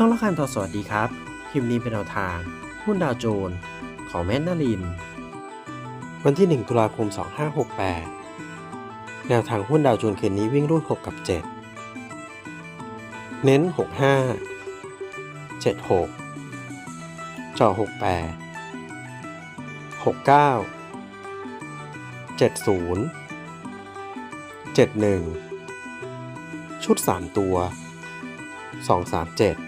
ช่องละคันทอสวัสดีครับ คลิปนี้เป็นแนวทาง หุ้นดาวโจนส์ของแมนนาริน วันที่ 1 ตุลาคม 2568 แนวทางหุ้นดาวโจนส์คืนนี้วิ่งรูด 6 กับ 7 เน้น 65 76 จ่อ 68 69 70 71 ชุด 3 ตัว 237